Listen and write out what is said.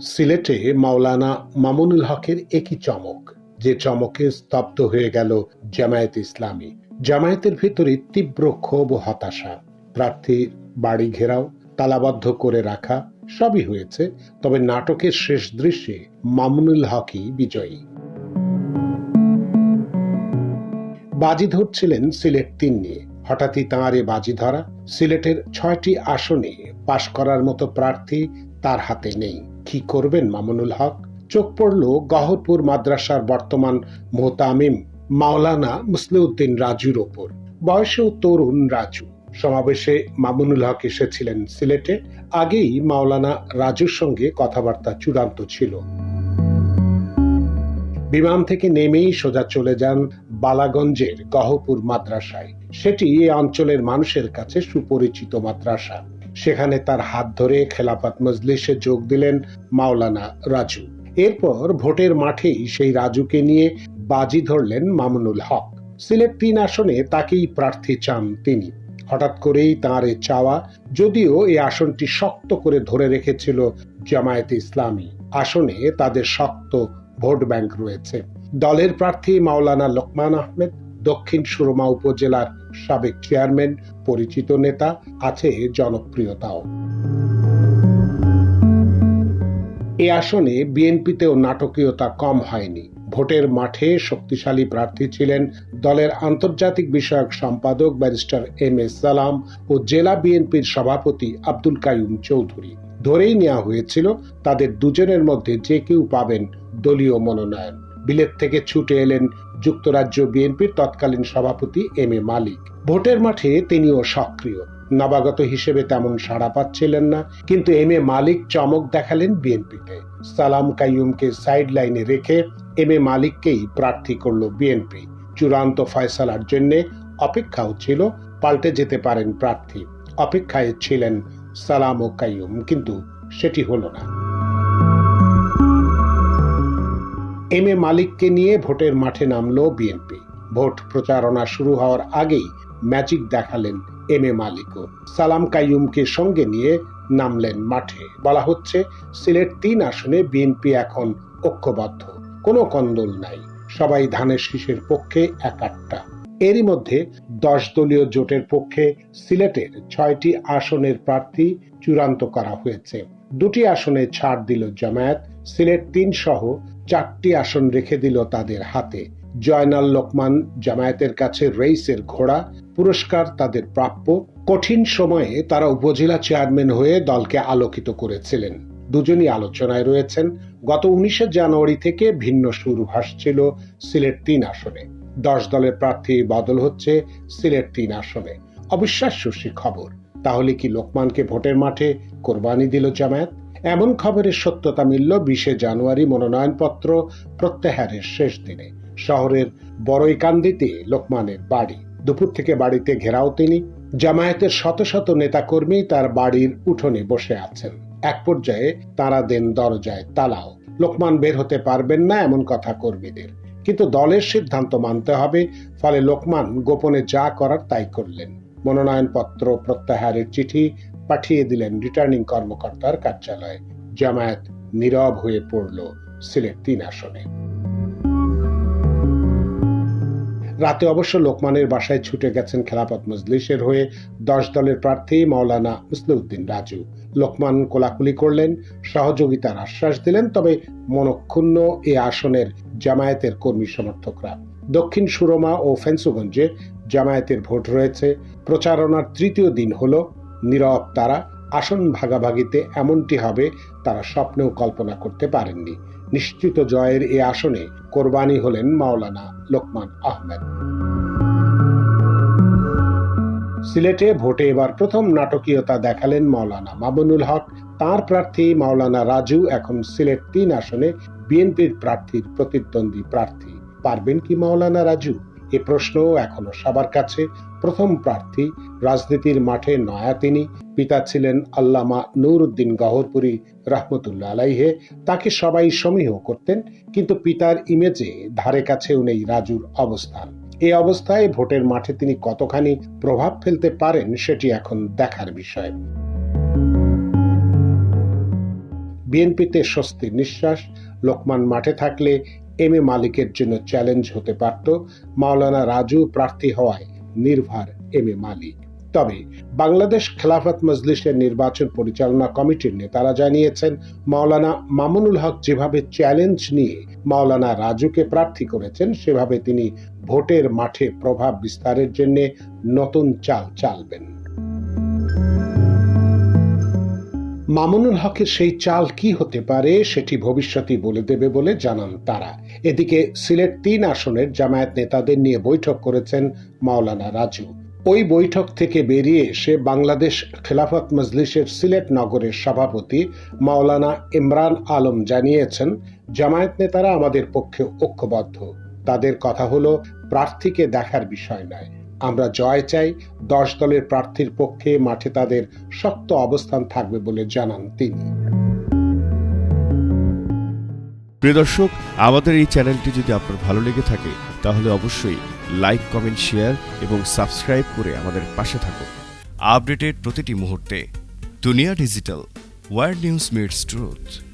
সিলেটে মাওলানা মামুনুল হকের একই চমক, যে চমকে স্তব্ধ হয়ে গেল জামায়াত ইসলামী। জামায়াতের ভিতরে তীব্র ক্ষোভ ও হতাশা। প্রার্থী বাড়ি ঘেরাও, তালাবদ্ধ করে রাখা, সবই হয়েছে, তবে নাটকের শেষ দৃশ্যে মামুনুল হকই বিজয়ী। বাজি ধরছিলেন সিলেট তিন নিয়ে। হঠাৎই তাঁর এ বাজি ধরা সিলেটের ছয়টি আসনে পাশ করার মতো প্রার্থী তার হাতে নেই। কি করবেন মামুনুল হক? চোখ পড়ল গহরপুর মাদ্রাসার বর্তমান মোহতামিম মাওলানা মুসলিউদ্দিন রাজুর ওপর। বয়সেও তরুণ রাজু। সমাবেশে মামুনুল হক এসেছিলেন সিলেটে। আগেই মাওলানা রাজুর সঙ্গে কথাবার্তা চূড়ান্ত ছিল। বিমান থেকে নেমেই সোজা চলে যান বালাগঞ্জের গহপুর মাদ্রাসায়। সেটি এ অঞ্চলের মানুষের কাছে সুপরিচিত মাদ্রাসা। সেখানে তার হাত ধরে খেলাফত মজলিসে যোগ দিলেন মাওলানা রাজু। এরপর ভোটের মাঠেই সেই রাজুকে নিয়ে বাজি ধরলেন মামুনুল হক। সিলেট তিন আসনে তাকেই প্রার্থী চান তিনি। হঠাৎ করেই তাঁর এ চাওয়া যদিও এই আসনটি শক্ত করে ধরে রেখেছিল জামায়াতে ইসলামী। আসনে তাদের শক্ত ভোট ব্যাংক রয়েছে। দলের প্রার্থী মাওলানা লোকমান আহমেদ দক্ষিণ সুরমা উপজেলার সাবেক চেয়ারম্যান, পরিচিত নেতা আছে জনপ্রিয়তাও। এ আসনে বিএনপিতেও নাটকীয়তা কম হয়নি। ভোটের মাঠে শক্তিশালী প্রার্থী ছিলেন দলের আন্তর্জাতিক বিষয়ক সম্পাদক ব্যারিস্টার এম এস সালাম ও জেলা বিএনপির সভাপতি আব্দুল কাইয়ুম চৌধুরী। ধরেই নেওয়া হয়েছিল তাদের দুজনের মধ্যে যে কেউ পাবেন দলীয় মনোনয়ন। বিলেত থেকে ছুটে এলেন যুক্তরাজ্য বিএনপির তৎকালীন সভাপতি এম এ মালিক। ভোটের মাঠে তিনিও সক্রিয়। নবাগত হিসেবে তেমন সাড়া পাচ্ছিলেন না, কিন্তু এম এ মালিক চমক দেখালেন বিএনপিতে। সালাম কাইয়ুমকে সাইড লাইনে রেখে এম এ মালিককেই প্রার্থী করল বিএনপি। চূড়ান্ত ফয়সালার জন্য অপেক্ষাও ছিল, পাল্টে যেতে পারেন প্রার্থী। অপেক্ষায় ছিলেন সালাম ও কাইয়ুম, কিন্তু সেটি হলো না। এম এ মালিককে নিয়ে ভোটের মাঠে নামলো বিএনপি। ভোট প্রচারণা শুরু হওয়ার আগেই ম্যাজিক দেখালেন এম এ মালিকও। সালাম কাইয়ুমকে সঙ্গে নিয়ে নামলেন মাঠে। বলা হচ্ছে, সিলেট তিন আসনে বিএনপি এখন ঐক্যবদ্ধ। কোনো কন্দল নাই। সবাই ধানের শীষের পক্ষে একাট্টা এরই মধ্যে দশ দলীয় জোটের পক্ষে সিলেটের ছয়টি আসনের প্রার্থী চূড়ান্ত করা হয়েছে। দুটি আসনে ছাড় দিল জামায়াত, সিলেট তিন সহ চারটি আসন রেখে দিল তাদের হাতে। জয়নাল লোকমান জামায়াতের কাছে রেইসের ঘোড়া, পুরস্কার তাদের প্রাপ্য। কঠিন সময়ে তারা উপজেলা চেয়ারম্যান হয়ে দলকে আলোকিত করেছিলেন। দুজনই আলোচনায় রয়েছেন। গত উনিশে জানুয়ারি থেকে ভিন্ন সুর ভাসছিল সিলেট তিন আসনে। দশ দলের প্রার্থী বদল হচ্ছে সিলেট তিন আসনে। অবিশ্বাস্য খবর। তাহলে কি লোকমানকে ভোটের মাঠে কোরবানি দিল জামায়াত? এমন খবরের সত্যতা মিলল বিশে জানুয়ারি মনোনয়নপত্র প্রত্যাহারের শেষ দিনে। শহরের বড়ইকান্দিতে লোকমানের বাড়ি। দুপুর থেকে বাড়িতে ঘেরাও তিনি। জামায়াতের শত শত নেতাকর্মী তার বাড়ির উঠোনে বসে আছেন। এক পর্যায়ে তারা দেন দরজায় তালাও। লোকমান বের হতে পারবেন না এমন কথা কর্মীদের। কিন্তু দলের সিদ্ধান্ত মানতে হবে, ফলে লোকমান গোপনে যা করার তাই করলেন। মনোনয়নপত্র প্রত্যাহারের চিঠি পাঠিয়ে দিলেন রিটার্নিং কর্মকর্তার কার্যালয়ে। জামায়াত নীরব হয়ে পড়ল সিলেট তিন আসনে। রাতে অবশ্য লোকমানের বাসায় ছুটে গেছেন খেলাপত মজলিসের হয়ে দশ দলের প্রার্থী মাওলানা মুসলিউদ্দিন রাজু। লোকমান কোলাকুলি করলেন, সহযোগিতার আশ্বাস দিলেন, তবে মনক্ষুণ্ণ এ আসনের জামায়াতের কর্মী সমর্থকরা। দক্ষিণ সুরমা ও ফেন্সুগঞ্জে জামায়াতের ভোট রয়েছে। প্রচারণার তৃতীয় দিন হল নীরব তারা আসন ভাগাভাগিতে এমনটি হবে, তারা স্বপ্নেও কল্পনা করতে পারেননি। নিশ্চিত জয়ের এ আসনে কোরবানি হলেন মাওলানা লোকমান আহমেদ। সিলেটে ভোটে এবার প্রথম নাটকীয়তা দেখালেন মাওলানা মামুনুল হক। তার প্রার্থী মাওলানা রাজু এখন সিলেট তিন আসনে, বিএনপির প্রার্থীর প্রতিদ্বন্দ্বী প্রার্থী। পারবেন কি মাওলানা রাজু? এ প্রশ্ন এখনও সবার কাছে প্রথম প্রার্থী। রাজনীতির মাঠে নয়া তিনি। পিতা ছিলেন আল্লামা নুরুদ্দিন গহরপুরি রহমতুল্লাহ আলাইহে। তাকে সবাই সমীহ করতেন, কিন্তু পিতার ইমেজে ধারে কাছেও নেই রাজুর অবস্থান। এই অবস্থায় ভোটের মাঠে তিনি কতখানি প্রভাব ফেলতে পারেন সেটি এখন দেখার বিষয়। বিএনপিতে স্বস্তির নিঃশ্বাস, লোকমান মাঠে থাকলে এম এ মালিকের জন্য চ্যালেঞ্জ হতে পারত। মাওলানা রাজু প্রার্থী হওয়ায় নির্ভার এম এ মালিক। তবে বাংলাদেশ খেলাফত মজলিসের নির্বাচন পরিচালনা কমিটির নেতারা জানিয়েছেন, মাওলানা মামুনুল হক যেভাবে চ্যালেঞ্জ নিয়ে মাওলানা রাজুকে প্রার্থী করেছেন, সেভাবে তিনি ভোটের মাঠে প্রভাব বিস্তারের জন্য নতুন চাল চালবেন। মামুনুল হকের সেই চাল কি হতে পারে সেটি ভবিষ্যতই বলে দেবে বলে জানান তারা। এদিকে সিলেট তিন আসনের জামায়াত নেতাদের নিয়ে বৈঠক করেছেন মাওলানা রাজু। ওই বৈঠক থেকে বেরিয়ে এসে বাংলাদেশ খেলাফত মজলিসের সিলেট নগরের সভাপতি মাওলানা ইমরান আলম জানিয়েছেন, জামায়াত নেতারা আমাদের পক্ষে ঐক্যবদ্ধ। তাদের কথা হলো, প্রার্থীকে দেখার বিষয় নয়। আমরা জয় চাই, দশ দলের প্রার্থীর পক্ষে মাঠে তাদের শক্ত অবস্থান থাকবে বলে জানান তিনি। প্রিয় দর্শক, আমাদের এই চ্যানেলটি যদি আপনার ভালো লেগে থাকে, তাহলে অবশ্যই লাইক, কমেন্ট, শেয়ার এবং সাবস্ক্রাইব করে আমাদের পাশে থাকুন। আপডেটেড প্রতিটি মুহূর্তে Duniya digital, world news meets truth.